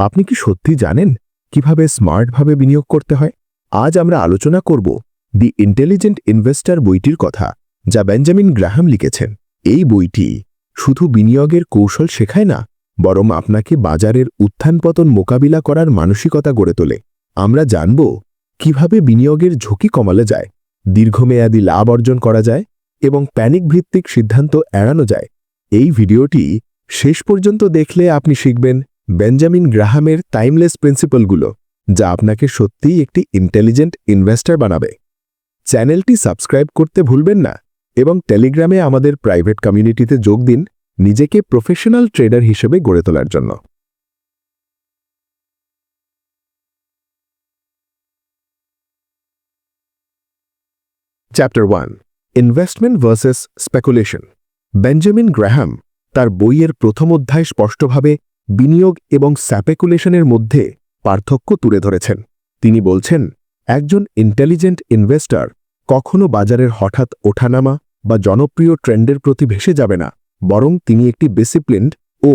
আপনি কি সত্যি জানেন কীভাবে স্মার্টভাবে বিনিয়োগ করতে হয়? আজ আমরা আলোচনা করব দি ইন্টেলিজেন্ট ইনভেস্টর বইটির কথা, যা বেঞ্জামিন গ্রাহাম লিখেছেন। এই বইটি শুধু বিনিয়োগের কৌশল শেখায় না, বরং আপনাকে বাজারের উত্থান পতন মোকাবিলা করার মানসিকতা গড়ে তোলে। আমরা জানব কীভাবে বিনিয়োগের ঝুঁকি কমালে যায়, দীর্ঘমেয়াদী লাভ অর্জন করা যায় এবং প্যানিক ভিত্তিক সিদ্ধান্ত এড়ানো যায়। এই ভিডিওটি শেষ পর্যন্ত দেখলে আপনি শিখবেন বেঞ্জামিন গ্রাহামের টাইমলেস প্রিন্সিপালগুলো, যা আপনাকে সত্যিই একটি ইন্টেলিজেন্ট ইনভেস্টর বানাবে। চ্যানেলটি সাবস্ক্রাইব করতে ভুলবেন না এবং টেলিগ্রামে আমাদের প্রাইভেট কমিউনিটিতে যোগ দিন নিজেকে প্রফেশনাল ট্রেডার হিসেবে গড়ে তোলার জন্য। Chapter one investment versus speculation Benjamin Graham তার বইয়ের প্রথম অধ্যায় স্পষ্টভাবে বিনিয়োগ এবং স্যাপেকুলেশনের মধ্যে পার্থক্য তুলে ধরেছেন। তিনি বলছেন, একজন ইন্টেলিজেন্ট ইনভেস্টর কখনো বাজারের হঠাৎ ওঠানামা বা জনপ্রিয় ট্রেন্ডের প্রতি ভেসে যাবে না, বরং তিনি একটি ডিসিপ্লিনড ও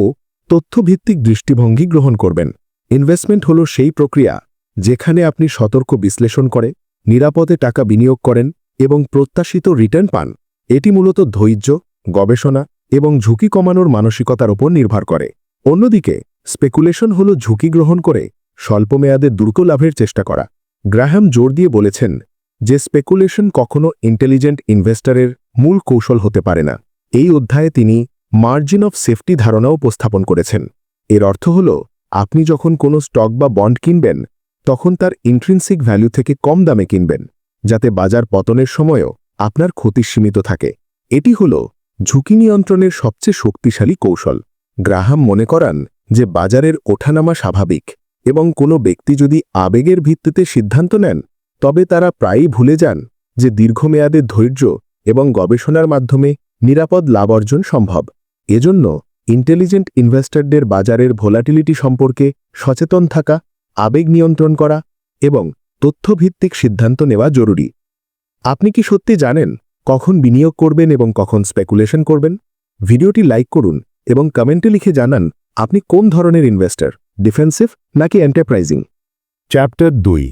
তথ্যভিত্তিক দৃষ্টিভঙ্গি গ্রহণ করবেন। ইনভেস্টমেন্ট হল সেই প্রক্রিয়া যেখানে আপনি সতর্ক বিশ্লেষণ করে, নিরাপদে টাকা বিনিয়োগ করেন এবং প্রত্যাশিত রিটার্ন পান। এটি মূলত ধৈর্য, গবেষণা এবং ঝুঁকি কমানোর মানসিকতার উপর নির্ভর করে। অন্যদিকে স্পেকুলেশন হল ঝুঁকি গ্রহণ করে স্বল্পমেয়াদে দ্রুত লাভের চেষ্টা করা। গ্রাহাম জোর দিয়ে বলেছেন যে স্পেকুলেশন কখনো ইন্টেলিজেন্ট ইনভেস্টরের মূল কৌশল হতে পারে না। এই অধ্যায়ে তিনি মার্জিন অফ সেফটি ধারণা উপস্থাপন করেছেন। এর অর্থ হল, আপনি যখন কোনো স্টক বা বন্ড কিনবেন, তখন তার ইন্ট্রিনসিক ভ্যালু থেকে কম দামে কিনবেন, যাতে বাজার পতনের সময়ও আপনার ক্ষতি সীমিত থাকে। এটি হল ঝুঁকি নিয়ন্ত্রণের সবচেয়ে শক্তিশালী কৌশল। গ্রাহাম মনে করান যে বাজারের ওঠানামা স্বাভাবিক এবং কোনো ব্যক্তি যদি আবেগের ভিত্তিতে সিদ্ধান্ত নেন, তবে তারা প্রায়ই ভুলে যান যে দীর্ঘমেয়াদে ধৈর্য এবং গবেষণার মাধ্যমে নিরাপদ লাভ অর্জন সম্ভব। এজন্য ইন্টেলিজেন্ট ইনভেস্টরদের বাজারের ভোলাটিলিটি সম্পর্কে সচেতন থাকা, আবেগ নিয়ন্ত্রণ করা এবং তথ্যভিত্তিক সিদ্ধান্ত নেওয়া জরুরি। আপনি কি সত্যি জানেন কখন বিনিয়োগ করবেন এবং কখন স্পেকুলেশন করবেন? ভিডিওটি লাইক করুন এবং কমেন্টে লিখে জানান, আপনি কোন ধরনের ইনভেস্টর ডিফেন্সিভ নাকি এন্টারপ্রাইজিং চ্যাপ্টার দুই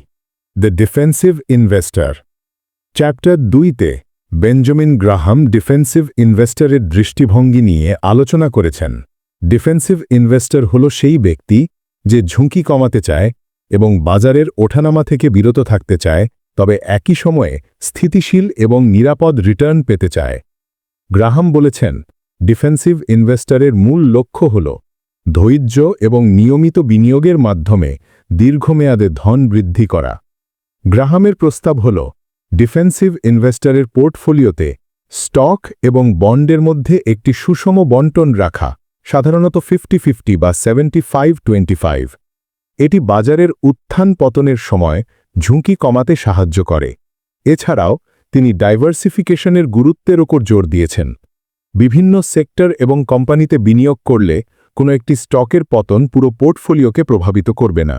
দ্য ডিফেন্সিভ ইনভেস্টর চ্যাপ্টার দুইতে বেঞ্জামিন গ্রাহাম ডিফেন্সিভ ইনভেস্টরের দৃষ্টিভঙ্গি নিয়ে আলোচনা করেছেন। ডিফেন্সিভ ইনভেস্টর হল সেই ব্যক্তি যে ঝুঁকি কমাতে চায় এবং বাজারের ওঠানামা থেকে বিরত থাকতে চায়, তবে একই সময়ে স্থিতিশীল এবং নিরাপদ রিটার্ন পেতে চায়। গ্রাহাম বলেছেন ডিফেন্সিভ ইনভেস্টরের মূল লক্ষ্য হল ধৈর্য এবং নিয়মিত বিনিয়োগের মাধ্যমে দীর্ঘমেয়াদে ধন বৃদ্ধি করা। গ্রাহামের প্রস্তাব হল, ডিফেন্সিভ ইনভেস্টরের পোর্টফোলিওতে স্টক এবং বন্ডের মধ্যে একটি সুষম বন্টন রাখা, সাধারণত ফিফটি ফিফটি বা সেভেন্টি ফাইভ টোয়েন্টি ফাইভ। এটি বাজারের উত্থান পতনের সময় ঝুঁকি কমাতে সাহায্য করে। এছাড়াও তিনি ডাইভার্সিফিকেশনের গুরুত্বের ওপর জোর দিয়েছেন। বিভিন্ন সেক্টর এবং কোম্পানিতে বিনিয়োগ করলে কোনো একটি স্টকের পতন পুরো পোর্টফোলিওকে প্রভাবিত করবে না।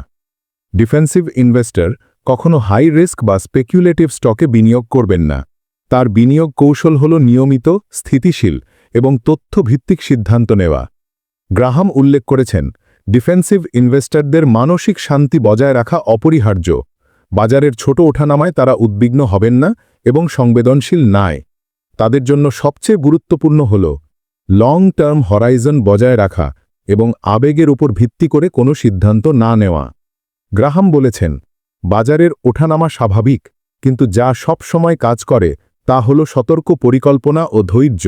ডিফেন্সিভ ইনভেস্টর কখনো হাই রিস্ক বা স্পেকুলেটিভ স্টকে বিনিয়োগ করবেন না। তার বিনিয়োগ কৌশল হল নিয়মিত, স্থিতিশীল এবং তথ্যভিত্তিক সিদ্ধান্ত নেওয়া। গ্রাহাম উল্লেখ করেছেন, ডিফেন্সিভ ইনভেস্টরদের মানসিক শান্তি বজায় রাখা অপরিহার্য। বাজারের ছোট ওঠানামায় তারা উদ্বিগ্ন হবেন না এবং সংবেদনশীল নয় তাদের জন্য সবচেয়ে গুরুত্বপূর্ণ হল লং টার্ম হরাইজন বজায় রাখা এবং আবেগের উপর ভিত্তি করে কোনো সিদ্ধান্ত না নেওয়া। গ্রাহাম বলেছেন, বাজারের ওঠানামা স্বাভাবিক, কিন্তু যা সব সময় কাজ করে, তা হল সতর্ক পরিকল্পনা ও ধৈর্য।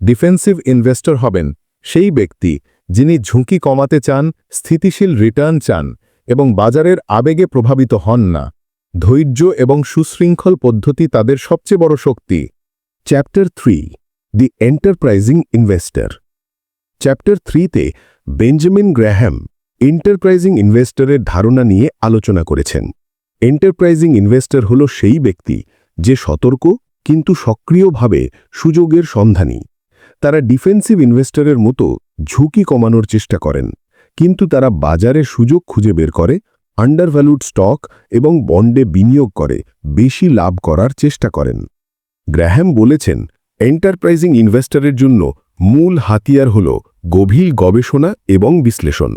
ডিফেন্সিভ ইনভেস্টর হবেন সেই ব্যক্তি যিনি ঝুঁকি কমাতে চান, স্থিতিশীল রিটার্ন চান এবং বাজারের আবেগে প্রভাবিত হন না। ধৈর্য এবং সুশৃঙ্খল পদ্ধতি তাদের সবচেয়ে বড় শক্তি। Chapter three the enterprising investor chapter থ্রিতে বেঞ্জামিন গ্র্যাহাম এন্টারপ্রাইজিং ইনভেস্টরের ধারণা নিয়ে আলোচনা করেছেন। এন্টারপ্রাইজিং ইনভেস্টর হল সেই ব্যক্তি যে সতর্ক কিন্তু সক্রিয়ভাবে সুযোগের সন্ধানী। তারা ডিফেন্সিভ ইনভেস্টরের মতো ঝুঁকি কমানোর চেষ্টা করেন, কিন্তু তারা বাজারে সুযোগ খুঁজে বের করে আন্ডারভ্যালুড স্টক এবং বন্ডে বিনিয়োগ করে, বেশি লাভ করার চেষ্টা করেন। গ্র্যাহাম বলেছেন, এন্টারপ্রাইজিং ইনভেস্টরের জন্য মূল হাতিয়ার হল গভীর গবেষণা এবং বিশ্লেষণ।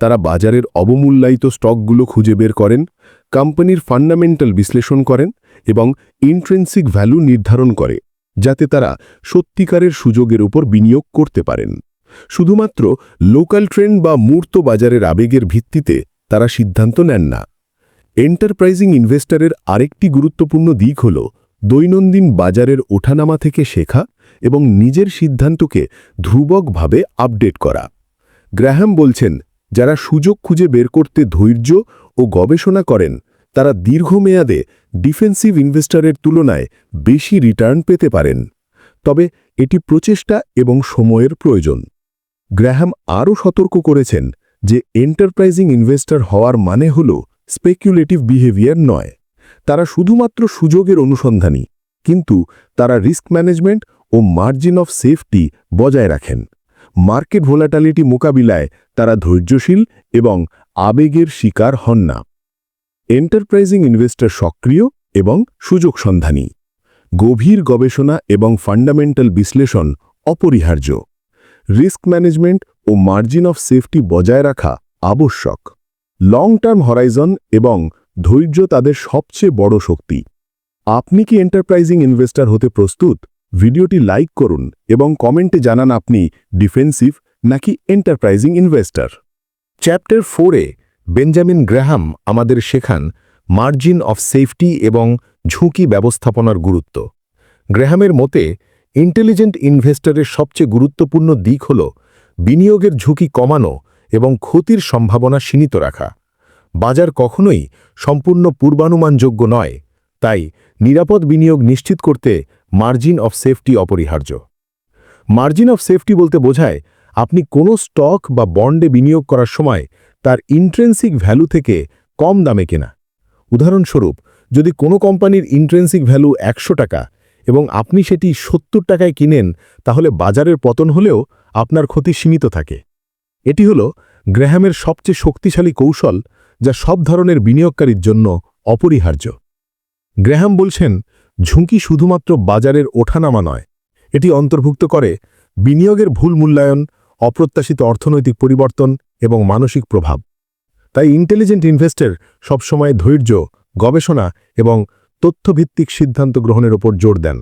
তারা বাজারের অবমূল্যায়িত স্টকগুলো খুঁজে বের করেন, কোম্পানির ফান্ডামেন্টাল বিশ্লেষণ করেন এবং ইন্ট্রেন্সিক ভ্যালু নির্ধারণ করে, যাতে তারা সত্যিকারের সুযোগের উপর বিনিয়োগ করতে পারেন। শুধুমাত্র লোকাল ট্রেন্ড বা মূর্ত বাজারের আবেগের ভিত্তিতে তারা সিদ্ধান্ত নেন না। এন্টারপ্রাইজিং ইনভেস্টরের আরেকটি গুরুত্বপূর্ণ দিক হল দৈনন্দিন বাজারের ওঠানামা থেকে শেখা এবং নিজের সিদ্ধান্তকে ধ্রুবকভাবে আপডেট করা। গ্রাহাম বলছেন, যারা সুযোগ খুঁজে বের করতে ধৈর্য ও গবেষণা করেন, তারা দীর্ঘমেয়াদে ডিফেন্সিভ ইনভেস্টরের তুলনায় বেশি রিটার্ন পেতে পারেন। তবে এটি প্রচেষ্টা এবং সময়ের প্রয়োজন। গ্রাহাম আরও সতর্ক করেছেন যে এন্টারপ্রাইজিং ইনভেস্টর হওয়ার মানে হল স্পেকুলেটিভ বিহেভিয়ার নয়। তারা শুধুমাত্র সুযোগের অনুসন্ধানী, কিন্তু তারা রিস্ক ম্যানেজমেন্ট ও মার্জিন অফ সেফটি বজায় রাখেন। মার্কেট ভোলাটালিটি মোকাবিলায় তারা ধৈর্যশীল এবং আবেগের শিকার হন না। এন্টারপ্রাইজিং ইনভেস্টর সক্রিয় এবং সুযোগ সন্ধানী। গভীর গবেষণা এবং ফান্ডামেন্টাল বিশ্লেষণ অপরিহার্য। রিস্ক ম্যানেজমেন্ট ও মার্জিন অফ সেফটি বজায় রাখা আবশ্যক। লং টার্ম হরাইজন এবং ধৈর্য তাদের সবচেয়ে বড় শক্তি। আপনি কি এন্টারপ্রাইজিং ইনভেস্টর হতে প্রস্তুত? ভিডিওটি লাইক করুন এবং কমেন্টে জানান আপনি ডিফেন্সিভ নাকি এন্টারপ্রাইজিং ইনভেস্টর চ্যাপ্টার ফোরে বেঞ্জামিন গ্রাহাম আমাদের শেখান মার্জিন অফ সেফটি এবং ঝুঁকি ব্যবস্থাপনার গুরুত্ব। গ্রাহামের মতে ইন্টেলিজেন্ট ইনভেস্টরের সবচেয়ে গুরুত্বপূর্ণ দিক হল বিনিয়োগের ঝুঁকি কমানো এবং ক্ষতির সম্ভাবনা সীমিত রাখা। বাজার কখনোই সম্পূর্ণ পূর্বানুমানযোগ্য নয়, তাই নিরাপদ বিনিয়োগ নিশ্চিত করতে মার্জিন অফ সেফটি অপরিহার্য। মার্জিন অফ সেফটি বলতে বোঝায় আপনি কোনো স্টক বা বন্ডে বিনিয়োগ করার সময় তার ইন্ট্রেন্সিক ভ্যালু থেকে কম দামে কেনা। উদাহরণস্বরূপ, যদি কোনো কোম্পানির ইন্ট্রেন্সিক ভ্যালু একশো টাকা এবং আপনি সেটি সত্তর টাকায় কিনেন, তাহলে বাজারের পতন হলেও আপনার ক্ষতি সীমিত থাকে। এটি হল গ্র্যাহামের সবচেয়ে শক্তিশালী কৌশল যা সব ধরনের বিনিয়োগকারীর জন্য অপরিহার্য। গ্র্যাহাম বলছেন, ঝুঁকি শুধুমাত্র বাজারের ওঠানামা নয়। এটি অন্তর্ভুক্ত করে বিনিয়োগের ভুল মূল্যায়ন, অপ্রত্যাশিত অর্থনৈতিক পরিবর্তন এবং মানসিক প্রভাব। তাই ইন্টেলিজেন্ট ইনভেস্টর সবসময় ধৈর্য, গবেষণা এবং তথ্যভিত্তিক সিদ্ধান্ত গ্রহণের ওপর জোর দেন।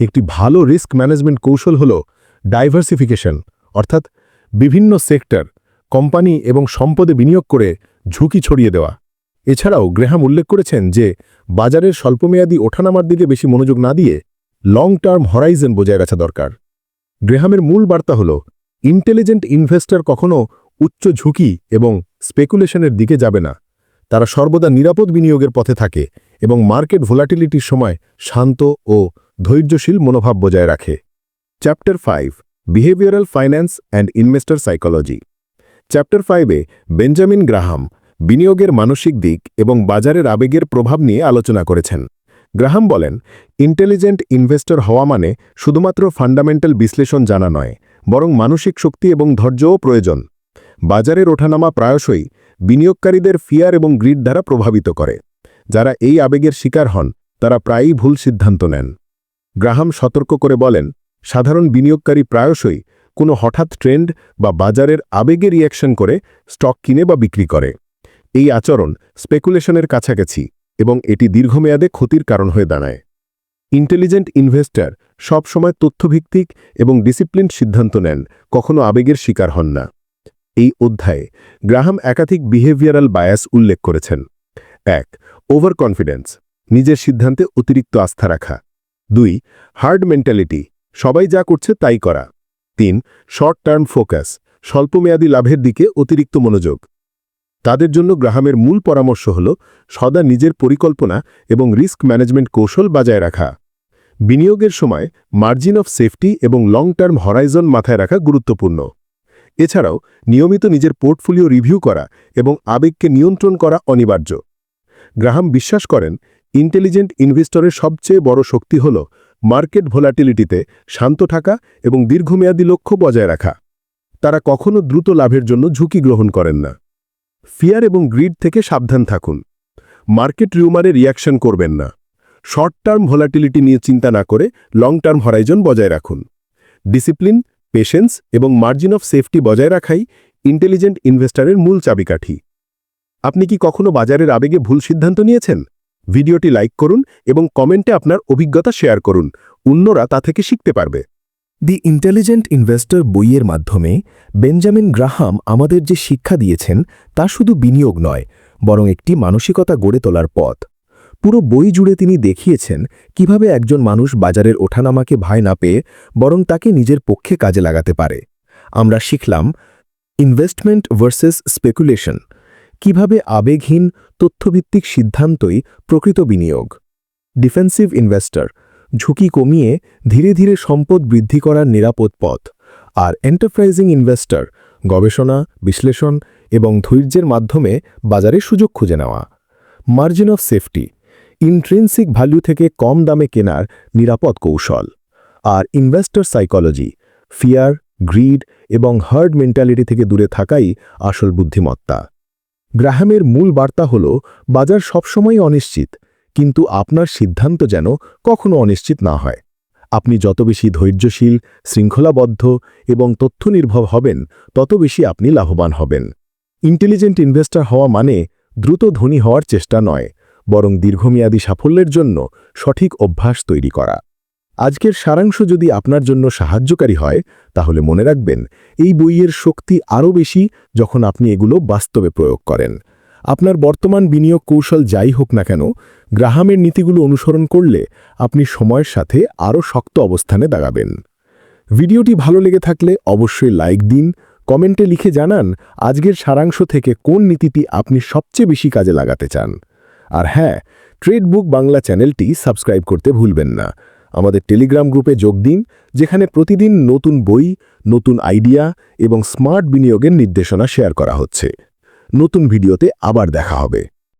একটি ভালো রিস্ক ম্যানেজমেন্ট কৌশল হল ডাইভার্সিফিকেশন, অর্থাৎ বিভিন্ন সেক্টর, কোম্পানি এবং সম্পদে বিনিয়োগ করে ঝুঁকি ছড়িয়ে দেওয়া। এছাড়াও গ্রেহাম উল্লেখ করেছেন যে, বাজারের স্বল্পমেয়াদী ওঠানামার দিকে বেশি মনোযোগ না দিয়ে লং টার্ম হরাইজেন বজায় রাখা দরকার। গ্রেহামের মূল বার্তা হল ইন্টেলিজেন্ট ইনভেস্টর কখনও উচ্চ ঝুঁকি এবং স্পেকুলেশনের দিকে যাবে না। তারা সর্বদা নিরাপদ বিনিয়োগের পথে থাকে এবং মার্কেট ভোলাটিলিটির সময় শান্ত ও ধৈর্যশীল মনোভাব বজায় রাখে। Chapter five, behavioural finance and investor psychology. Chapter ফাইভে বেঞ্জামিন গ্রাহাম বিনিয়োগের মানসিক দিক এবং বাজারের আবেগের প্রভাব নিয়ে আলোচনা করেছেন। গ্রাহাম বলেন, ইন্টেলিজেন্ট ইনভেস্টর হওয়া মানে শুধুমাত্র ফান্ডামেন্টাল বিশ্লেষণ জানা নয়, বরং মানসিক শক্তি এবং ধৈর্যও প্রয়োজন। বাজারের ওঠানামা প্রায়শই বিনিয়োগকারীদের ফিয়ার এবং গ্রিড দ্বারা প্রভাবিত করে। যারা এই আবেগের শিকার হন, তারা প্রায়ই ভুল সিদ্ধান্ত নেন। গ্রাহাম সতর্ক করে বলেন, সাধারণ বিনিয়োগকারী প্রায়শই কোনো হঠাৎ ট্রেন্ড বা বাজারের আবেগে রিয়াকশন করে স্টক কিনে বা বিক্রি করে। এই আচরণ স্পেকুলেশনের কাছাকাছি এবং এটি দীর্ঘমেয়াদে ক্ষতির কারণ হয়ে দাঁড়ায়। ইন্টেলিজেন্ট ইনভেস্টর সবসময় তথ্যভিত্তিক এবং ডিসিপ্লিন সিদ্ধান্ত নেন, কখনো আবেগের শিকার হন না। এই অধ্যায়ে গ্রাহাম একাধিক বিহেভিয়ারাল বায়াস উল্লেখ করেছেন। এক ওভার কনফিডেন্স নিজের সিদ্ধান্তে অতিরিক্ত আস্থা রাখা। দুই, হার্ড মেন্টালিটি, সবাই যা করছে তাই করা। তিন শর্ট টার্ম ফোকাস স্বল্পমেয়াদী লাভের দিকে অতিরিক্ত মনোযোগ। তাদের জন্য গ্রাহামের মূল পরামর্শ হল সদা নিজের পরিকল্পনা এবং রিস্ক ম্যানেজমেন্ট কৌশল বজায় রাখা। বিনিয়োগের সময় মার্জিন অফ সেফটি এবং লং টার্ম হরাইজন মাথায় রাখা গুরুত্বপূর্ণ। এছাড়াও নিয়মিত নিজের পোর্টফোলিও রিভিউ করা এবং আবেগকে নিয়ন্ত্রণ করা অনিবার্য। গ্রাহাম বিশ্বাস করেন ইন্টেলিজেন্ট ইনভেস্টরের সবচেয়ে বড় শক্তি হল মার্কেট ভোলাটিলিটিতে শান্ত থাকা এবং দীর্ঘমেয়াদী লক্ষ্য বজায় রাখা। তারা কখনো দ্রুত লাভের জন্য ঝুঁকি গ্রহণ করেন না। ফিয়ার এবং গ্রিড থেকে সাবধান থাকুন। মার্কেট রিউমারে রিয়াকশন করবেন না। শর্ট টার্ম ভোলাটিলিটি নিয়ে চিন্তা না করে লং টার্ম হরাইজন বজায় রাখুন। ডিসিপ্লিন, পেশেন্স এবং মার্জিন অফ সেফটি বজায় রাখাই ইন্টেলিজেন্ট ইনভেস্টরের মূল চাবিকাঠি। আপনি কি কখনো বাজারের আবেগে ভুল সিদ্ধান্ত নিয়েছেন? ভিডিওটি লাইক করুন এবং কমেন্টে আপনার অভিজ্ঞতা শেয়ার করুন। অন্যরা তা থেকে শিখতে পারবে। দি ইন্টেলিজেন্ট ইনভেস্টর বইয়ের মাধ্যমে বেঞ্জামিন গ্রাহাম আমাদের যে শিক্ষা দিয়েছেন, তা শুধু বিনিয়োগ নয়, বরং একটি মানসিকতা গড়ে তোলার পথ। পুরো বই জুড়ে তিনি দেখিয়েছেন কীভাবে একজন মানুষ বাজারের ওঠানামাকে ভয় না পেয়ে বরং তাকে নিজের পক্ষে কাজে লাগাতে পারে। আমরা শিখলাম ইনভেস্টমেন্ট ভার্সেস স্পেকুলেশন কীভাবে আবেগহীন তথ্যভিত্তিক সিদ্ধান্তই প্রকৃত বিনিয়োগ? ডিফেন্সিভ ইনভেস্টর, ঝুঁকি কমিয়ে ধীরে ধীরে সম্পদ বৃদ্ধি করার নিরাপদ পথ। আর এন্টারপ্রাইজিং ইনভেস্টর, গবেষণা, বিশ্লেষণ এবং ধৈর্যের মাধ্যমে বাজারে সুযোগ খুঁজে নেওয়া। Margin of safety, intrinsic value থেকে কম দামে কেনার নিরাপদ কৌশল। আর ইনভেস্টর সাইকোলজি, ফিয়ার, গ্রিড এবং হার্ড মেন্টালিটি থেকে দূরে থাকাই আসল বুদ্ধিমত্তা। গ্রাহামের মূল বার্তা হল, বাজার সবসময় অনিশ্চিত, কিন্তু আপনার সিদ্ধান্ত যেন কখনো অনিশ্চিত না হয়। আপনি যত বেশি ধৈর্যশীল, শৃঙ্খলাবদ্ধ এবং তথ্য তথ্যনির্ভর হবেন, তত বেশি আপনি লাভবান হবেন। ইন্টেলিজেন্ট ইনভেস্টর হওয়া মানে দ্রুত ধনী হওয়ার চেষ্টা নয়, বরং দীর্ঘমেয়াদী সাফল্যের জন্য সঠিক অভ্যাস তৈরি করা। আজকের সারাংশ যদি আপনার জন্য সাহায্যকারী হয়, তাহলে মনে রাখবেন, এই বইয়ের শক্তি আরও বেশি যখন আপনি এগুলো বাস্তবে প্রয়োগ করেন। আপনার বর্তমান বিনিয়োগ কৌশল যাই হোক না কেন, গ্রাহামের নীতিগুলো অনুসরণ করলে আপনি সময়ের সাথে আরও শক্ত অবস্থানে দাঁড়াবেন ভিডিওটি ভালো লেগে থাকলে অবশ্যই লাইক দিন, কমেন্টে লিখে জানান আজকের সারাংশ থেকে কোন নীতিটি আপনি সবচেয়ে বেশি কাজে লাগাতে চান। আর হ্যাঁ ট্রেড বুক বাংলা চ্যানেলটি সাবস্ক্রাইব করতে ভুলবেন না। আমাদের টেলিগ্রাম গ্রুপে যোগ দিন, যেখানে প্রতিদিন নতুন বই, নতুন আইডিয়া এবং স্মার্ট বিনিয়োগের নির্দেশনা শেয়ার করা হচ্ছে। নতুন ভিডিওতে আবার দেখা হবে।